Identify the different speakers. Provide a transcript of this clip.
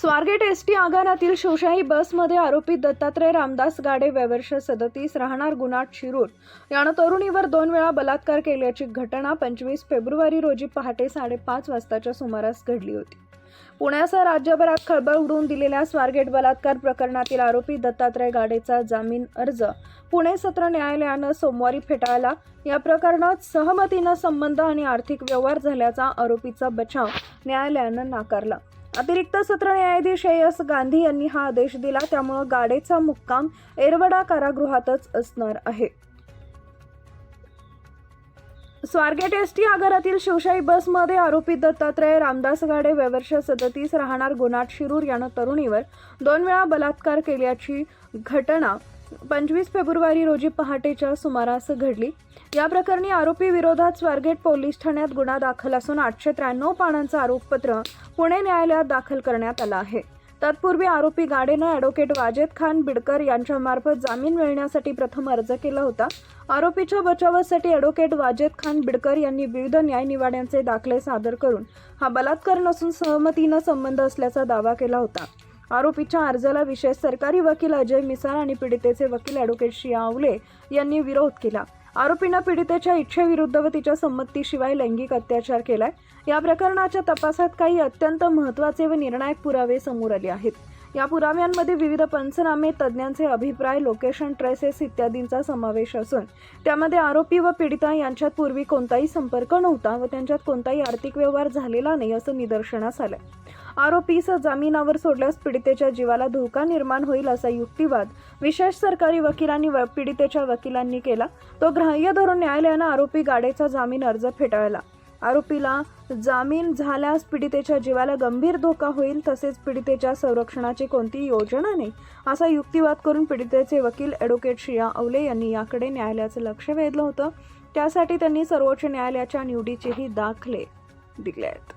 Speaker 1: Swargate S T आगारातील शिवशाही बसमध्ये आरोपी दत्तात्रय रामदास गाडे वयवर्ष सदतीस राहणार गुन्हाट शिरूर यानं तरुणीवर दोन वेळा बलात्कार केल्याची घटना पंचवीस फेब्रुवारी रोजी पहाटे साडेपाच वाजताच्या सुमारास घडली होती. पुण्यासह राज्यभरात खळबळ उडवून दिलेल्या स्वारगेट बलात्कार प्रकरणातील आरोपी दत्तात्रय गाडेचा जामीन अर्ज पुणे सत्र न्यायालयानं सोमवारी फेटाळला. या प्रकरणात सहमतीनं संबंध आणि आर्थिक व्यवहार झाल्याचा आरोपीचा बचाव न्यायालयानं नाकारला. अतिरिक्त सत्र न्यायाधीश ए एस गांधी यांनी हा आदेश दिला. त्यामुळं गाडेचा मुक्काम एरवडा कारागृहातच असणार आहे. स्वारगेट एस टी आगारातील शिवशाही बसमध्ये आरोपी दत्तात्रय रामदास गाडे व्यवर्ष सदतीस राहणार गुणाट शिरूर यानं तरुणीवर दोन वेळा बलात्कार केल्याची घटना पंचवीस फेब्रुवारी रोजी पहाटेच्या सुमारास घडली. या प्रकरणी आरोपी विरोधात स्वारगेट पोलीस ठाण्यात गुन्हा दाखल असून आठशे त्र्याण्णव पानांचं आरोपपत्र पुणे न्यायालयात दाखल करण्यात आलं आहे. तत्पूर्वी आरोपी गाडेनं ॲडव्होकेट वाजेद खान बिडकर यांच्यामार्फत जामीन मिळण्यासाठी प्रथम अर्ज केला होता. आरोपीच्या बचावासाठी ॲडव्होकेट वाजेद खान बिडकर यांनी विविध न्यायनिवाड्यांचे दाखले सादर करून हा बलात्कार नसून सहमतीनं संबंध असल्याचा दावा केला होता. आरोपीच्या अर्जाला विशेष सरकारी वकील अजय मिसाळ आणि पीडितेचे वकील ॲडव्होकेट शिया आवले यांनी विरोध केला. आरोपीनं पीडितेच्या इच्छेविरुद्ध व तिच्या संमतीशिवाय लैंगिक अत्याचार केलाय. या प्रकरणाच्या तपासात काही अत्यंत महत्त्वाचे व निर्णायक पुरावे समोर आले आहेत. या पुराव्यांमध्ये विविध पंचनामे तज्ज्ञांचे अभिप्राय लोकेशन ट्रेसेस इत्यादींचा समावेश असून त्यामध्ये आरोपी व पीडिता यांच्यात पूर्वी कोणताही संपर्क नव्हता व त्यांच्यात कोणताही आर्थिक व्यवहार झालेला नाही असं निदर्शनास आलं आरोपीस जामिनावर सोडल्यास पीडितेच्या जीवाला धोका निर्माण होईल असा युक्तिवाद विशेष सरकारी वकिलांनी व पीडितेच्या वकिलांनी केला. तो ग्राह्य धरून न्यायालयानं आरोपी गाडेचा जामीन अर्ज फेटाळला. आरोपीला जामीन झाल्यास पीडितेच्या जीवाला गंभीर धोका होईल तसेच पीडितेच्या संरक्षणाची कोणतीही योजना नाही असा युक्तिवाद करून पीडितेचे वकील ॲडव्होकेट शिया अवले यांनी याकडे न्यायालयाचं लक्ष वेधलं होतं. त्यासाठी त्यांनी सर्वोच्च न्यायालयाच्या निवडीचेही दाखले दिले आहेत